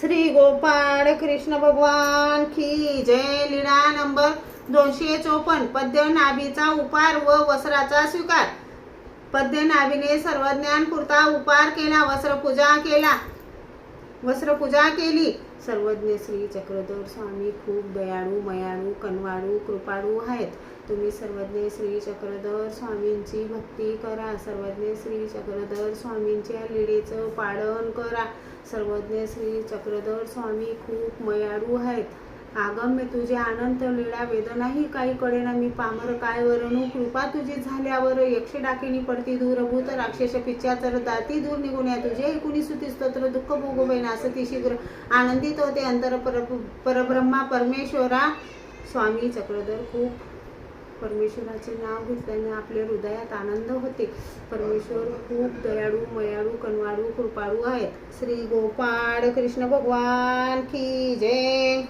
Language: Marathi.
श्री गोपाळ कृष्ण भगवान की जय लीळा नंबर दोनशे चोपन्न. पद्य नाभीचा उपार व वस्त्राचा स्वीकार. पद्य नाभीने सर्वज्ञान पुरता उपार केला वस्त्रपूजा केला. वस्त्रपूजा केली. सर्वज्ञ श्री चक्रधर स्वामी खूप दयाळू मयाळू कनवाळू कृपाळू आहेत. तुम्ही सर्वज्ञ श्री चक्रधर स्वामींची भक्ती करा. सर्वज्ञ श्री चक्रधर स्वामींच्या लीळेचं पालन करा. सर्वज्ञ श्री चक्रधर स्वामी खूप मयाळू आहेत. आगम्य तुझे अनंत लीळा वेदनाही काही कळेना मी पामर काय वरणू कृपा तुझी झाल्यावर यक्ष डाकिणी पडती दूरभूत राक्षस तर दाती दूर निघून या. तुझे एकुणी सुती स्तोत्र दुःख असं ती शीघ्र आनंदित होते. अंतर पर परब्रह्मा परमेश्वरा. स्वामी चक्रधर खूप परमेश्वराचे नाव घेतल्याने आपल्या हृदयात आनंद होते. परमेश्वर खूप दयाळू मयाळू कनवाळू कृपाळू आहेत. श्री गोपाळ कृष्ण भगवान की जय.